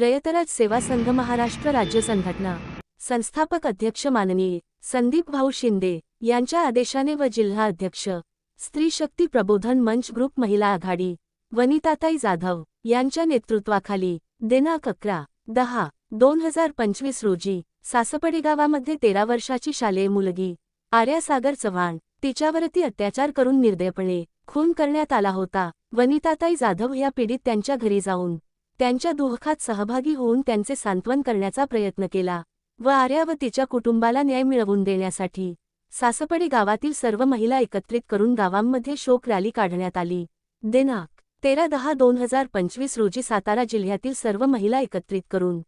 रयतराज सेवा संघ महाराष्ट्र राज्य संघटना. संस्थापक अध्यक्ष माननीय संदीप भाऊ शिंदे यांच्या आदेशाने व जिल्हा अध्यक्ष स्त्री शक्ती प्रबोधन मंच ग्रुप महिला आघाडी वनिताताई जाधव यांच्या नेतृत्वाखाली दिनांक अकरा दहा दोन हजार पंचवीस रोजी सासपडे गावामध्ये तेरा वर्षाची शालेय मुलगी आर्यासागर चव्हाण तिच्यावरती अत्याचार करून निर्दयपणे खून करण्यात आला होता. वनिताताई जाधव या पीडित त्यांच्या घरी जाऊन त्यांच्या दुःखात सहभागी होऊन त्यांचे सांत्वन करण्याचा प्रयत्न केला व आर्या व तिच्या कुटुंबाला न्याय मिळवून देण्यासाठी सासपडी गावातील सर्व महिला एकत्रित करून गावांमध्ये शोक रॅली काढण्यात आली. दिनांक तेरा दहा दोन हजार पंचवीस रोजी सातारा जिल्ह्यातील सर्व महिला एकत्रित करून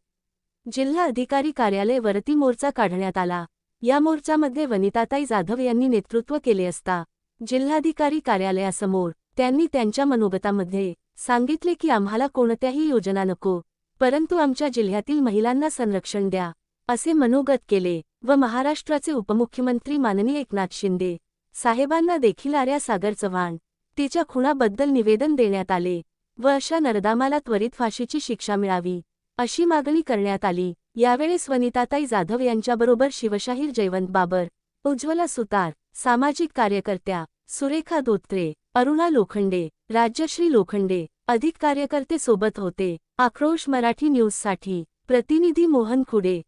जिल्हा अधिकारी कार्यालय वरती मोर्चा काढण्यात आला. या मोर्चामध्ये वनिताताई जाधव यांनी नेतृत्व केले असता जिल्हाधिकारी कार्यालयासमोर त्यांनी त्यांच्या मनोगतामध्ये सांगितले की आम्हाला कोणत्याही योजना नको परंतु आमच्या जिल्ह्यातील महिलांना संरक्षण द्या असे मनोगत केले व महाराष्ट्राचे उपमुख्यमंत्री माननीय एकनाथ शिंदे साहेबांना देखील आर्या सागर चव्हाण तिच्या खुणाबद्दल निवेदन देण्यात आले व अशा नरदामाला त्वरित फाशीची शिक्षा मिळावी अशी मागणी करण्यात आली. यावेळी स्वनिताताई जाधव यांच्याबरोबर शिवशाहीर जयवंत बाबर उज्ज्वला सुतार सामाजिक कार्यकर्त्या सुरेखा दोत्रे अरुणा लोखंडे राज्यश्री लोखंडे अधिक कार्यकर्ते सोबत होते. आक्रोश मराठी न्यूजसाठी प्रतिनिधी मोहन खुडे.